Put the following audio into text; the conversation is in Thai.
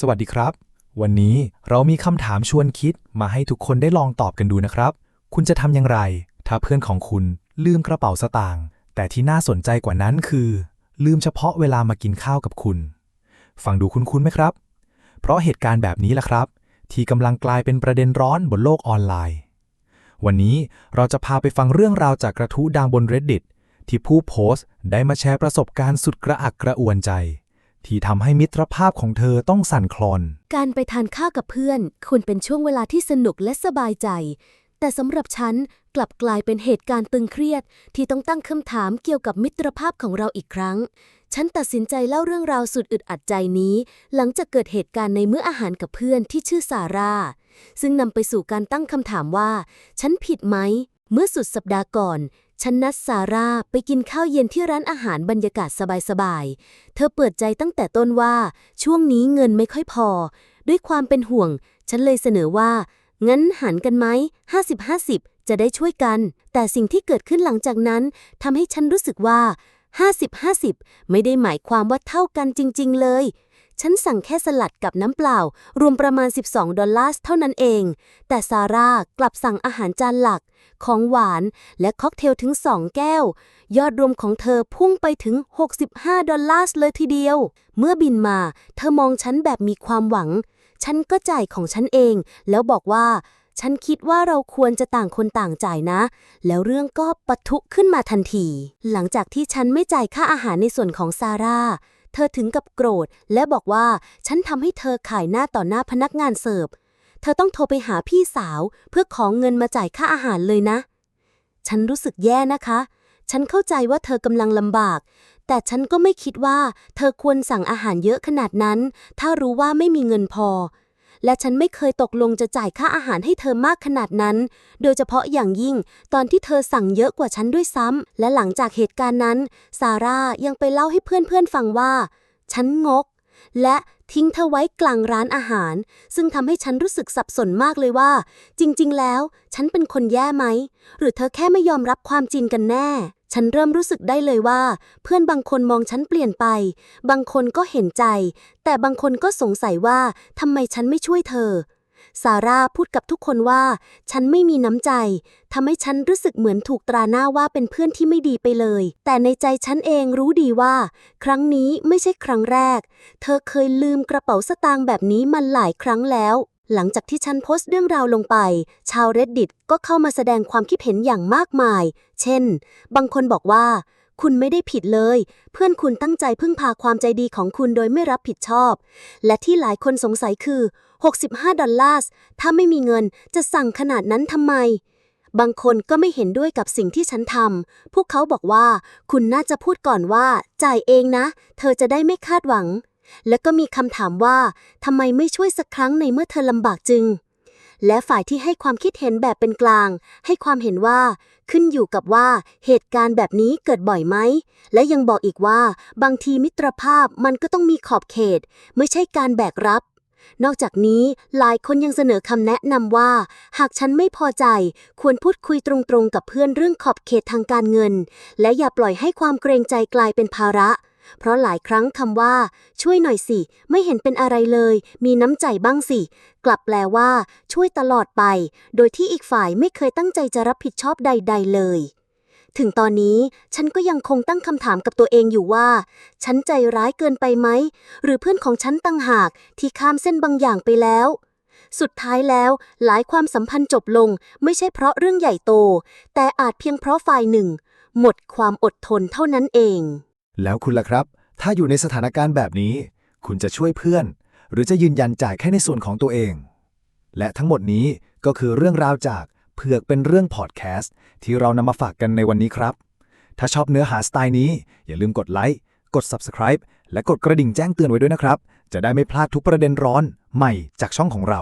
สวัสดีครับ วันนี้เรามีคำถามชวนคิดมาให้ทุกคนได้ลองตอบกันดูนะครับ คุณจะทำอย่างไร ถ้าเพื่อนของคุณลืมกระเป๋าสตางค์แต่ที่น่าสนใจกว่านั้นคือ ลืมเฉพาะเวลามากินข้าวกับคุณ ฟังดูคุ้นๆไหมครับ เพราะเหตุการณ์แบบนี้แหละครับ ที่กำลังกลายเป็นประเด็นร้อนบนโลกออนไลน์ วันนี้เราจะพาไปฟังเรื่องราวจากกระทู้ดังบน reddit ที่ผู้โพสต์ได้มาแชร์ประสบการณ์สุดกระอักกระอ่วนใจ ที่ทำให้มิตรภาพของเธอต้องสั่นคลอน การไปทานข้าวกับเพื่อนควรเป็นช่วงเวลาที่สนุกและสบายใจ แต่สำหรับฉันกลับกลายเป็นเหตุการณ์ตึงเครียด ที่ต้องตั้งคำถามเกี่ยวกับมิตรภาพของเราอีกครั้ง ฉันตัดสินใจเล่าเรื่องราวสุดอึดอัดใจนี้ หลังจากเกิดเหตุการณ์ในมื้ออาหารกับเพื่อนที่ชื่อซาร่า ซึ่งนำไปสู่การตั้งคำถามว่า ฉันผิดไหม เมื่อสุดสัปดาห์ก่อน ฉันนัดซาร่าไปกินข้าวเย็นที่ร้านอาหารบรรยากาศสบายๆ เธอเปิดใจตั้งแต่ต้นว่าช่วงนี้เงินไม่ค่อยพอ ด้วยความเป็นห่วง ฉันเลยเสนอว่า งั้นหันกันไหม 50-50 จะได้ช่วยกัน แต่สิ่งที่เกิดขึ้นหลังจากนั้นทำให้ฉันรู้สึกว่า 50-50 ไม่ได้หมายความว่าเท่ากันจริง ๆ เลย ฉันสั่งแค่สลัดกับน้ำเปล่า รวมประมาณ 12 ดอลลาร์เท่านั้นเอง แต่ซาร่ากลับสั่งอาหารจานหลัก ของหวานและค็อกเทลถึง 2 แก้ว ยอดรวมของเธอพุ่งไปถึง 65 ดอลลาร์เลยทีเดียว เมื่อบินมา เธอมองฉันแบบมีความหวัง ฉันก็จ่ายของฉันเอง แล้วบอกว่า ฉันคิดว่าเราควรจะต่างคนต่างจ่ายนะ แล้วเรื่องก็ปะทุขึ้นมาทันที หลังจากที่ฉันไม่จ่ายค่าอาหารในส่วนของซาร่า เธอถึงกับโกรธ และบอกว่าฉันทำให้เธอขายหน้าต่อหน้าพนักงานเสิร์ฟ เธอต้องโทรไปหาพี่สาว เพื่อขอเงินมาจ่ายค่าอาหารเลยนะ ฉันรู้สึกแย่นะคะ ฉันเข้าใจว่าเธอกำลังลำบาก แต่ฉันก็ไม่คิดว่า เธอควรสั่งอาหารเยอะขนาดนั้น ถ้ารู้ว่าไม่มีเงินพอ และฉันไม่เคยตกลงจะจ่ายค่าอาหารให้เธอมากขนาดนั้น โดยเฉพาะอย่างยิ่ง ตอนที่เธอสั่งเยอะกว่าฉันด้วยซ้ำ และหลังจากเหตุการณ์นั้น ซาร่ายังไปเล่าให้เพื่อนๆฟังว่า ฉันงก และทิ้งเธอไว้กลางร้านอาหาร ซึ่งทำให้ฉันรู้สึกสับสนมากเลยว่า จริง ๆ แล้ว ฉันเป็นคนแย่ไหม หรือเธอแค่ไม่ยอมรับความจริงกันแน่ ฉันเริ่มรู้สึกได้เลยว่า เพื่อนบางคนมองฉันเปลี่ยนไป บางคนก็เห็นใจ แต่บางคนก็สงสัยว่าทำไมฉันไม่ช่วยเธอ ซาร่าพูดกับทุกคนว่า ฉันไม่มีน้ำใจทำให้ฉันรู้สึกเหมือนถูกตราหน้าว่าเป็นเพื่อนที่ไม่ดีไปเลย แต่ในใจฉันเองรู้ดีว่า ครั้งนี้ไม่ใช่ครั้งแรก เธอเคยลืมกระเป๋าสตางค์แบบนี้มาหลายครั้งแล้ว หลังจากที่ฉันโพสต์เรื่องราวลงไป ชาว reddit ก็เข้ามาแสดงความคิดเห็นอย่างมากมาย เช่น บางคนบอกว่า คุณไม่ได้ผิดเลย เพื่อนคุณตั้งใจพึ่งพาความใจดีของคุณโดยไม่รับผิดชอบ และที่หลายคนสงสัยคือ 65 ดอลลาร์ถ้าไม่มีเงินจะสั่งขนาดนั้นทำไมบางคนก็ไม่เห็นด้วยกับสิ่งที่ฉันทำ พวกเขาบอกว่า คุณน่าจะพูดก่อนว่า จ่ายเองนะ เธอจะได้ไม่คาดหวัง แล้วก็มีคำถามว่าทำไมไม่ช่วยสักครั้งในเมื่อเธอลำบากจึง และฝ่ายที่ให้ความคิดเห็นแบบเป็นกลาง ให้ความเห็นว่าขึ้นอยู่กับว่าเหตุการณ์แบบนี้เกิดบ่อยไหม และยังบอกอีกว่า บางทีมิตรภาพมันก็ต้องมีขอบเขต ไม่ใช่การแบกรับ นอกจากนี้หลายคนยังเสนอคำแนะนำว่า หากฉันไม่พอใจ ควรพูดคุยตรงๆ กับเพื่อนเรื่องขอบเขตทางการเงิน และอย่าปล่อยให้ความเกรงใจกลายเป็นภาระ เพราะหลายครั้งคำว่า ช่วยหน่อยสิ ไม่เห็นเป็นอะไรเลย มีน้ำใจบ้างสิ กลับแปลว่า ช่วยตลอดไป โดยที่อีกฝ่ายไม่เคยตั้งใจจะรับผิดชอบใด ๆ เลย ถึงตอนนี้ฉันก็ยังคงตั้งคำถามกับตัวเองอยู่ว่า ฉันใจร้ายเกินไปไหม หรือเพื่อนของฉันตั้งหากที่ข้ามเส้นบางอย่างไปแล้วสุดท้ายแล้วหลายความสัมพันธ์จบลงไม่ใช่เพราะเรื่องใหญ่โต แต่อาจเพียงเพราะฝ่ายหนึ่ง หมดความอดทนเท่านั้นเอง แล้วคุณล่ะครับ ถ้าอยู่ในสถานการณ์แบบนี้ คุณจะช่วยเพื่อน หรือจะยืนยันจ่ายแค่ในส่วนของตัวเอง และทั้งหมดนี้ก็คือเรื่องราวจากเผือกเป็นเรื่องพอดแคสต์ที่เรานำมาฝากกันในวันนี้ครับ ถ้าชอบเนื้อหาสไตล์นี้ อย่าลืมกดไลค์กด Subscribe และกดกระดิ่งแจ้งเตือนไว้ด้วยนะครับ จะได้ไม่พลาดทุกประเด็นร้อนใหม่จากช่องของเรา